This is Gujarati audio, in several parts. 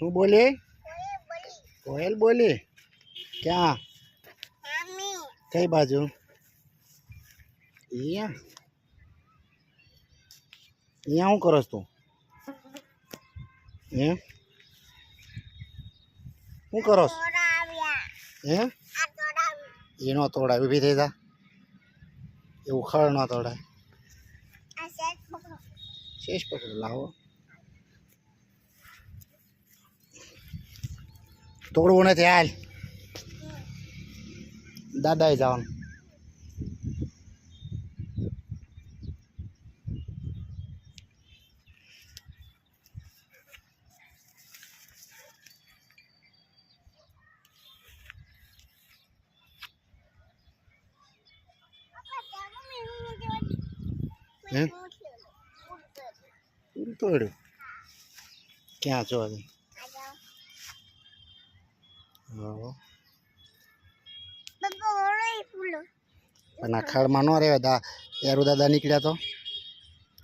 શું બોલી? કોયલ બોલી? ક્યાં? કઈ બાજુ? અહીંયા અહીંયા શું કરસ તું? હે? શું કરસ હે? એ નો તોડાય ઊભી થઈ જા. એવું ઉખાડ ન તોડાય. શેષ પકડ લાવો. તોડવું નથી હાલ. દાદાએ જવાનું. હે? તોડ્યું ક્યાં છો પણ આ ખાડમાં ન રહેવા દા યારું દાદા નીકળ્યા તો?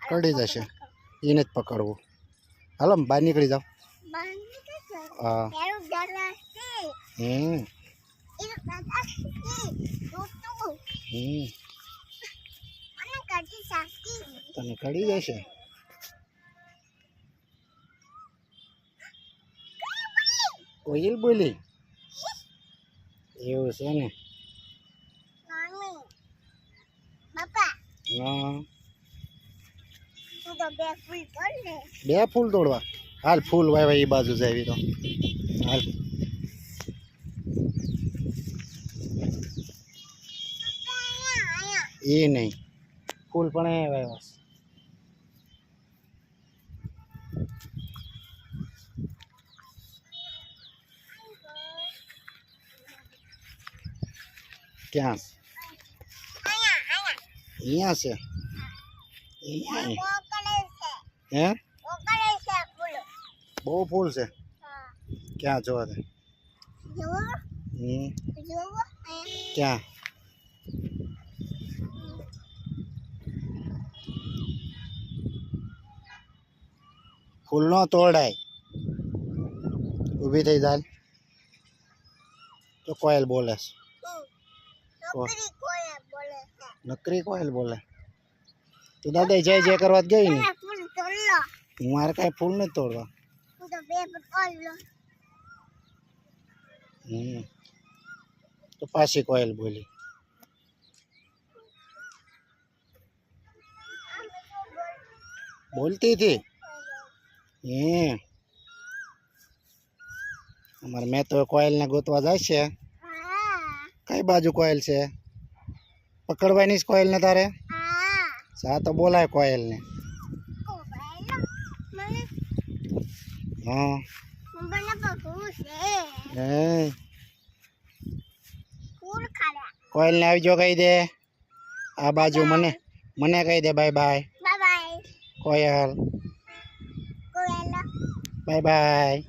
કડી જશે. એને જ પકડવું. હાલો બહાર નીકળી જાઓ. હા. હમ. હમ. તને કડી જશે? કોયલ બોલી? એવું છે ને? હા. બે ફૂલ તોડવા? હાલ ફૂલ વાવ્યા એ બાજુ જાવી તો. હાલ. એ નહીં. ફૂલ પણ એ વાવ્યા છે. ક્યાં અહીંયા છે? હે? બહુ ફૂલ છે? ક્યાં જોવા દે? ક્યાં? ફૂલ નો તોડાય ઊભી થઈ જાય તો કોયલ બોલે છે. નકરી કોયલ બોલે તું દાદા જય જય કરવા ગઈ ને? મારે કાંઈ ફૂલ નથી તોડવા. હમ. તો પાછી કોયલ બોલી. બોલતી હતી? હે અમારે મેં તો કોયલને ગોતવા જાય છે. કઈ બાજુ કોયલ છે? પકડવાની છે કોયલને તારે? સા તો બોલાય કોયલને. હા. હે. કોયલને આવજો કહી દે. આ બાજુ મને મને કહી દે bye bye. Koyal. Bye bye.